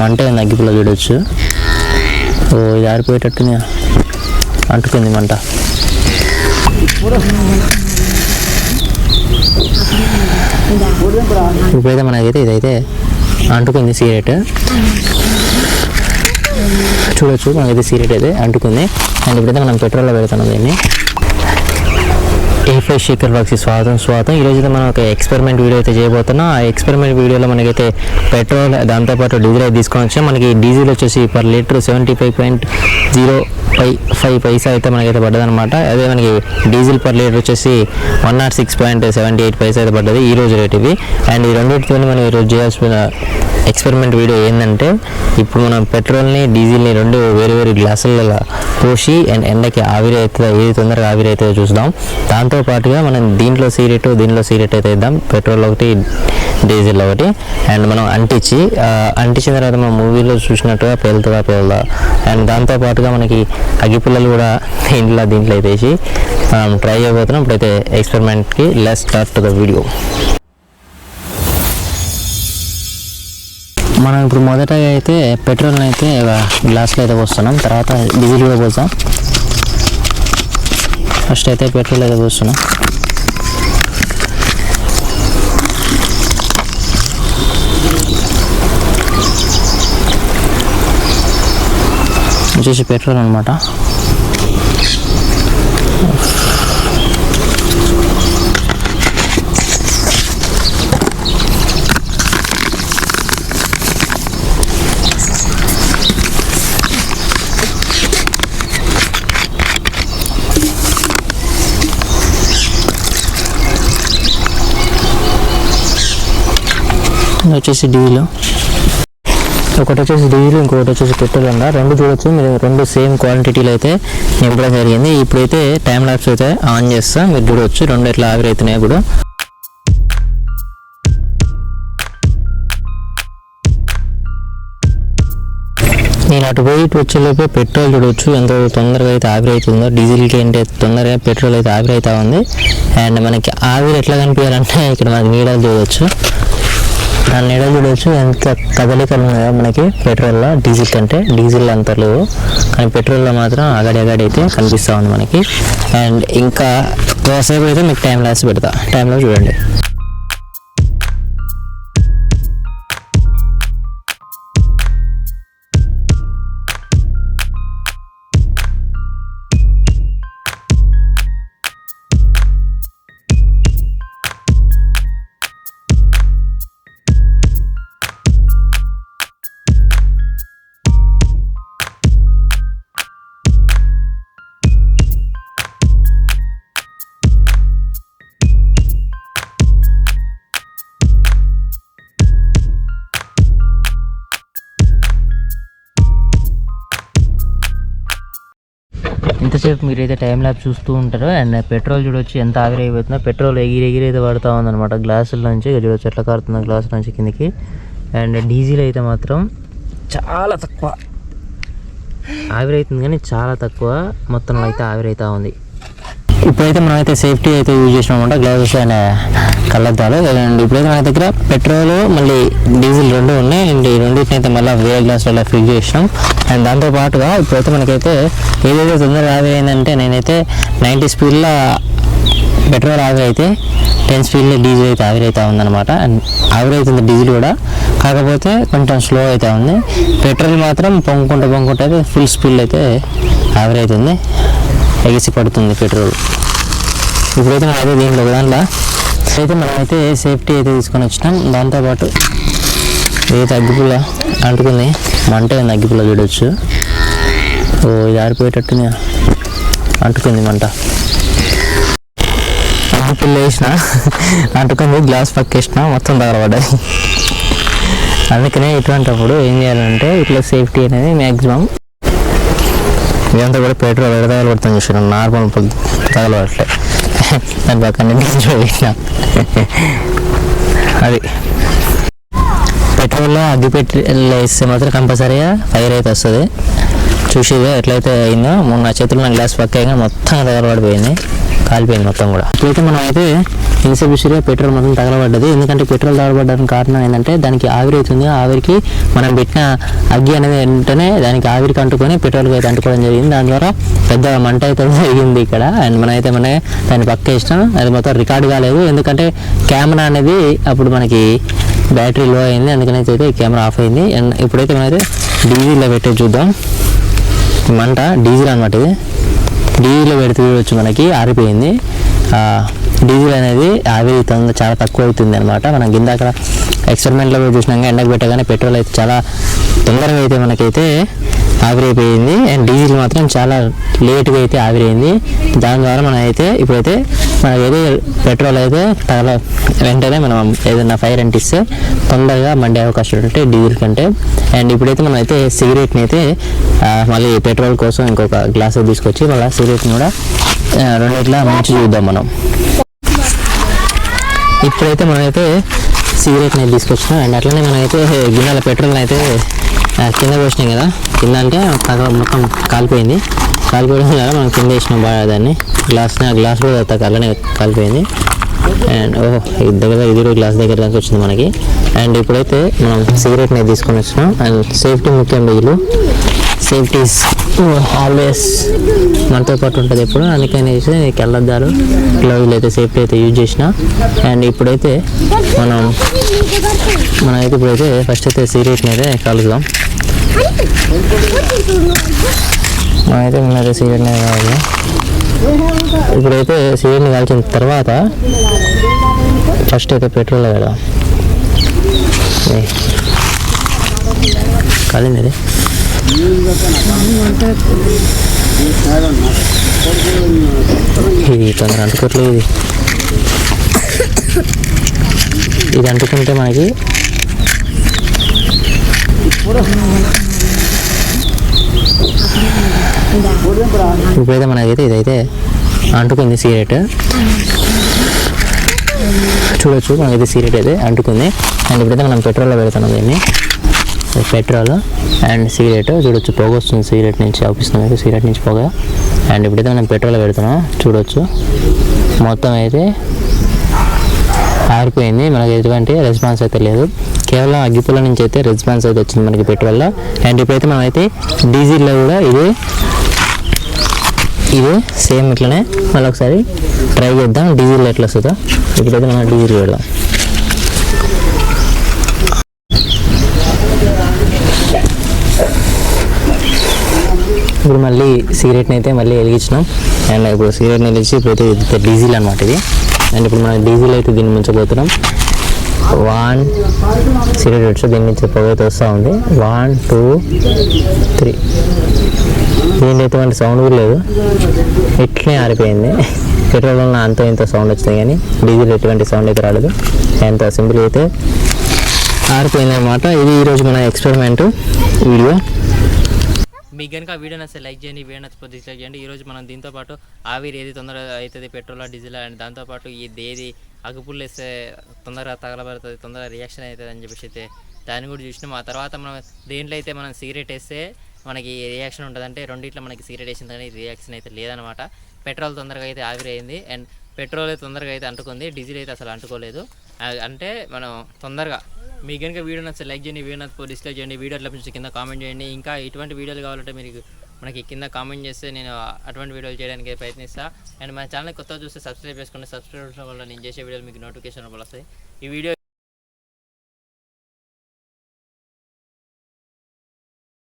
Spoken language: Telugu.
మంట ఏంది అగ్గిపుల్ల చూడొచ్చు. ఓ ఇది ఆరిపోయేటట్టుంది అంటుకుంది మంట. ఇప్పుడైతే మనకైతే ఇదైతే అంటుకుంది సిగరెట్. చూడొచ్చు మనకైతే సిగరెట్ అయితే అంటుకుంది. అండ్ ఇప్పుడైతే మనం పెట్రోల్లో పెడుతున్నాం దీన్ని. ఏ ఫైవ్ శేఖర్ బాక్స్ స్వాగతం స్వాగతం. ఈరోజు అయితే మనం ఒక ఎక్స్పెరిమెంట్ వీడియో అయితే చేయబోతున్నాం. ఆ ఎక్స్పెరిమెంట్ వీడియోలో మనకైతే పెట్రోల్ దాంతోపాటు డీజిల్ అయితే తీసుకొని వచ్చాం. మనకి డీజిల్ వచ్చేసి per litre seventy five point zero five five paisa అయితే మనకైతే పడ్డదనమాట అదే మనకి డీజిల్ పర్ లీటర్ వచ్చేసి one nought six point seventy eight paisa అయితే పడ్డది. ఈ రోజు రేట్ ఇవి అండ్ ఈ రెండింటితో మనం ఈరోజు చేయాల్సిన ఎక్స్పెరిమెంట్ వీడియో ఏంటంటే ఇప్పుడు మనం పెట్రోల్ని డీజిల్ని రెండు వేరు వేరు గ్లాసులలో పోసి అండ్ ఎండకి ఆవిరి అవుతుందో ఏది తొందరగా ఆవిరి అవుతుందో చూద్దాం. దాంతో దాంతో పాటుగా మనం దీంట్లో సీరెట్ దీంట్లో సీరెట్ అయితే ఇద్దాం. పెట్రోల్ ఒకటి డీజిల్ ఒకటి. అండ్ మనం అంటించి అంటించిన తర్వాత మనం మూవీలో చూసినట్టుగా పేలుతుందా పేలుదా. అండ్ దాంతో పాటుగా మనకి అగ్గిపుల్లలు కూడా దీంట్లో దీంట్లో అయితే వేసి మనం ట్రై చేయబోతున్నాం. ఇప్పుడైతే ఎక్స్పెరిమెంట్కి let's start to the video. మనం ఇప్పుడు మొదట అయితే పెట్రోల్ని అయితే గ్లాస్లో అయితే పోస్తున్నాం. తర్వాత డీజిల్ కూడా పోస్తాం ఫస్ట్ అయితే పెట్రోల్ అయితే పోస్తున్నాం. వచ్చేసి పెట్రోల్ అనమాట ఇది వచ్చేసి డీజిల్ ఒకటి వచ్చేసి డీజిల్ ఇంకొకటి వచ్చేసి పెట్రోల్ అన్న రెండు చూడొచ్చు మీరు రెండు సేమ్ క్వాంటిటీలు అయితే నింపడం జరిగింది. ఇప్పుడైతే టైం లాప్స్ అయితే ఆన్ చేస్తా మీరు చూడొచ్చు రెండు ఎట్లా ఆవిరైతున్నాయి కూడా. నేను అటు పోయి ఇటు వచ్చేలోపే పెట్రోల్ చూడొచ్చు ఎంత తొందరగా అయితే ఆవిరి అవుతుందో. డీజిల్కి ఏంటి తొందరగా పెట్రోల్ అయితే ఆవిరి అవుతా ఉంది. అండ్ మనకి ఆవిరి ఎట్లా కనిపించాలంటే ఇక్కడ మనకి నీడలు చూడవచ్చు దాని నీడ చూడవచ్చు ఎంత కదలికలు ఉన్నాయో మనకి పెట్రోల్లో డీజిల్ కంటే. డీజిల్ అంత లేవు. కానీ పెట్రోల్లో మాత్రం అగడి అగడి అయితే కనిపిస్తూ ఉంది మనకి. అండ్ ఇంకా కాసేపు అయితే మీకు టైం లాస్ పెడతా. టైంలో చూడండి. ఇంతసేపు మీరు అయితే టైం ల్యాబ్ చూస్తూ ఉంటారు అండ్ పెట్రోల్ చూడొచ్చు ఎంత ఆవిరి అయిపోతుందో పెట్రోల్ ఎగిరి ఎగిరి అయితే పడుతూ ఉందన్నమాట గ్లాసుల నుంచి చూడొచ్చు ఎట్లా కారుతుంది గ్లాస్ నుంచి కిందకి. అండ్ డీజిల్ అయితే మాత్రం చాలా తక్కువ. ఆవిరి అవుతుంది కానీ చాలా తక్కువ. మొత్తంలో అయితే ఆవిరి ఉంది. ఇప్పుడైతే మనమైతే సేఫ్టీ అయితే యూజ్ చేసినామంట గ్లౌజెస్ అండ్ కళ్ళద్దాలు. అండ్ ఇప్పుడైతే మన దగ్గర పెట్రోల్ మళ్ళీ డీజిల్ రెండు ఉన్నాయి. అండ్ ఈ రెండింటిని అయితే మళ్ళీ వేరే గ్లాసులలో ఫిల్ చేసినాం. అండ్ దాంతోపాటుగా ఇప్పుడైతే మనకైతే ఏదైతే తొందరగా ఆవి అయిందంటే నేనైతే నైంటీ స్పీడ్లో పెట్రోల్ ఆవిరి అయితే టెన్ స్పీడ్లో డీజిల్ అయితే ఆవిరి అవుతా ఉందన్నమాట. అండ్ ఆవిరి అవుతుంది డీజిల్ కూడా. కాకపోతే కొంచెం స్లో అయితే ఉంది. పెట్రోల్ మాత్రం పొంగుకుంటూ పొంగుకుంటూ అయితే ఫుల్ స్పీడ్ అయితే ఆవిరి అవుతుంది ఎగిసి పడుతుంది పెట్రోల్. ఇప్పుడైతే మనం అయితే దీంట్లో ఒక దాంట్లో అయితే మనమైతే సేఫ్టీ అయితే తీసుకొని వచ్చినాం. దాంతోపాటు ఏదైతే అగ్గిపుల్ల అంటుకుంది? మంట ఉంది అగ్గిపుల్ల చూడొచ్చు. ఓ ఇది ఆరిపోయేటట్టుంది అంటుకుంది మంట. అగ్గిపుల్ల వేసిన అంటుకుంది గ్లాస్ పక్కేసిన మొత్తం తగలబడ్డాయి. అందుకనే ఇటువంటిప్పుడు ఏం చేయాలంటే ఇట్లా సేఫ్టీ అనేది మ్యాక్సిమం ఇదంతా కూడా పెట్రోల్ ఎడ తగలబడుతుంది చూసాను నార్మల్ తగలబట్లే దాని పక్కన డీజిల్ అది. పెట్రోల్లో అగ్గి పెట్టి వేస్తే మాత్రం కంపల్సరీగా ఫైర్ అయితే వస్తుంది. చూసేది ఎట్లయితే అయిందో. మొన్న నా చేతుల్లో నా గ్లాస్ పక్క మొత్తం తగలబడిపోయింది కాలిపోయింది మొత్తం కూడా. ఇప్పుడైతే మనం అయితే ఎంతసేపు పెట్రోల్ మొత్తం తగలబడ్డది. ఎందుకంటే పెట్రోల్ తగలబడ్డానికి కారణం ఏంటంటే దానికి ఆవిరి అవుతుంది. ఆవిరికి మనం పెట్టిన అగ్గి అనేది వెంటనే దానికి ఆవిరికి అంటుకొని పెట్రోల్కి అయితే అంటుకోవడం జరిగింది. దాని ద్వారా పెద్ద మంట అయితే జరిగింది ఇక్కడ. అండ్ మనమైతే మన దాన్ని పక్క ఇష్టం. అది మొత్తం రికార్డ్ కాలేదు. ఎందుకంటే కెమెరా అనేది అప్పుడు మనకి బ్యాటరీ లో అయింది. అందుకని అయితే కెమెరా ఆఫ్ అయింది. అండ్ ఇప్పుడైతే మనమైతే డీజిల్లో పెట్టి చూద్దాం. మంట డీజిల్ అనమాట ఇది. డీజిల్లో పెడితే చూడొచ్చు మనకి ఆరిపోయింది. డీజిల్ అనేది ఆవిరితంగా చాలా తక్కువ అవుతుంది అనమాట మనం కింద ఎక్స్పెరిమెంట్లో చూసినాక ఎండకు పెట్టగానే పెట్రోల్ అయితే చాలా తొందరగా అయితే మనకైతే ఆవిరైపోయింది. అండ్ డీజిల్ మాత్రం చాలా లేట్గా అయితే ఆవిరైంది. దాని ద్వారా మనం అయితే ఇప్పుడైతే మనకైతే పెట్రోల్ అయితే చాలా వెంటనే మనం ఏదైనా ఫైర్ అంటిస్తే తొందరగా మండే అవకాశం ఉంటే డీజిల్ కంటే. అండ్ ఇప్పుడైతే మనం అయితే సిగరెట్ని అయితే మళ్ళీ పెట్రోల్ కోసం ఇంకొక గ్లాస్ తీసుకొచ్చి మళ్ళీ సిగరెట్ని కూడా ఆ, రెండిట్లా మంచి చూద్దాం మనం. ఇప్పుడైతే మనమైతే సిగరెట్ని తీసుకొచ్చినాం. అండ్ అట్లనే మనమైతే గిన్నెల పెట్రోల్ అయితే కింద పోసినాం కదా. కింద అంటే మొత్తం కాలిపోయింది. కాలిపోవడం వల్ల మనం కింద వేసినాం బాగా దాన్ని. గ్లాస్ గ్లాస్ కూడా తగ్గ అలానే కాలిపోయింది. అండ్ ఓహో దగ్గర ఇది కూడా గ్లాస్ దగ్గర దాకా వచ్చింది మనకి. అండ్ ఇప్పుడైతే మనం సిగరెట్ని తీసుకొని వచ్చినాం. అండ్ సేఫ్టీ ముఖ్యం రోజులు సేఫ్టీస్ ఆల్వేస్ మనతో పాటు ఉంటుంది ఎప్పుడు. అందుకని కళ్ళద్దాలు గ్లౌజులు అయితే సేఫ్టీ అయితే యూజ్ చేసిన. అండ్ ఇప్పుడైతే మనం మనమైతే ఇప్పుడైతే ఫస్ట్ అయితే సిగరెట్ని అయితే కలుద్దాం. మనమైతే ముందైతే సిగరెట్ని కావాలి ఇప్పుడైతే సిగరెట్ని కాల్చిన తర్వాత ఫస్ట్ అయితే పెట్రోల్ కదా కాలింది అది. ఇది తొందర అంటుకోవట్లేదు ఇది. ఇది అంటుకుంటే మనకి ఇప్పుడైతే మనకైతే ఇదైతే అంటుకుంది సిగరెట్. చూడొచ్చు మనకైతే సిగరెట్ అయితే అంటుకుంది. అండ్ ఇప్పుడైతే మనం పెట్రోల్లో పెడుతున్నాం దీన్ని. Petrol and cigarette. చూడొచ్చు పొగ వస్తుంది సిగరెట్ నుంచి అవుపిస్తుంది అయితే సిగరెట్ నుంచి పొగ. అండ్ ఇప్పుడైతే మనం పెట్రోల్ పెడుతున్నాం చూడొచ్చు. మొత్తం అయితే ఆరిపోయింది. మనకి ఎటువంటి రెస్పాన్స్ అయితే లేదు. కేవలం అగ్గిపుల్ల నుంచి అయితే రెస్పాన్స్ అయితే వచ్చింది మనకి పెట్రోల్లో. అండ్ ఇప్పుడైతే మనమైతే డీజిల్లో కూడా ఇదే ఇదే సేమ్ ఇట్లనే మళ్ళీ ఒకసారి ట్రై చేద్దాం. డీజిల్ ఎట్లా వస్తుందో. ఇప్పుడైతే మనం డీజిల్ వెళ్దాం ఇప్పుడు మళ్ళీ సిగరెట్ని అయితే మళ్ళీ వెలిగించినాం. అండ్ ఇప్పుడు సిగరెట్ని వెలిగించి ఇప్పుడైతే డీజిల్ అనమాట ఇది. అండ్ ఇప్పుడు మనం డీజిల్ అయితే దీన్ని ముంచబోతున్నాం వన్ సిగరెట్ దీని నుంచి పొగైతే వస్తూ ఉంది. వన్ టూ త్రీ దీని ఎటువంటి సౌండ్ కూడా లేదు. ఇట్లనే ఆరిపోయింది. పెట్రోల్ ఉన్న అంత ఇంత సౌండ్ వచ్చింది కానీ డీజిల్ ఎటువంటి సౌండ్ అయితే రాలేదు. ఎంత సింపుల్ అయితే ఆరిపోయింది అనమాట ఇది ఈరోజు మన ఎక్స్పెరిమెంట్ వీడియో మీకు కనుక వీడియో నచ్చితే లైక్ చేయండి వీడియో నచ్చితే డిస్లైక్ చేయండి. ఈరోజు మనం దీంతో పాటు ఆవిరి ఏది తొందరగా అవుతుంది పెట్రోల్ డీజిల్ అండ్ దాంతోపాటు ఇది ఏది అగ్గిపుల్లు వేస్తే తొందరగా తగలబడుతుంది తొందరగా రియాక్షన్ అవుతుంది అని చెప్పేసి అయితే దాన్ని కూడా చూసినాం. ఆ తర్వాత మనం దేంట్లో అయితే మనం సిగరెట్ వేస్తే మనకి రియాక్షన్ ఉంటుంది. అంటే రెండిట్లో మనకి సిగరెట్ వేసిన కానీ రియాక్షన్ అయితే లేదనమాట పెట్రోల్ తొందరగా అయితే ఆవిరి అయింది. అండ్ పెట్రోల్ అయితే తొందరగా అయితే అంటుకుంది డీజిల్ అయితే అసలు అంటుకోలేదు. అంటే మనం తొందరగా మీకు కనుక వీడియో నచ్చితే లైక్ చేయండి వీడియో నచ్చితే డిస్లైక్ చేయండి వీడియో ఎట్లా కింద కామెంట్ చేయండి. ఇంకా ఇటువంటి వీడియోలు కావాలంటే మీరు మనకి కింద కామెంట్ చేస్తే నేను అటువంటి వీడియోలు చేయడానికి ప్రయత్నిస్తాను అండ్ మన ఛానల్ కొత్తగా చూస్తే సబ్స్క్రైబ్ చేసుకోండి సబ్స్క్రైబ్ వల్ల నేను చేసే వీడియోలు మీకు నోటిఫికేషన్ వస్తాయి. ఈ వీడియో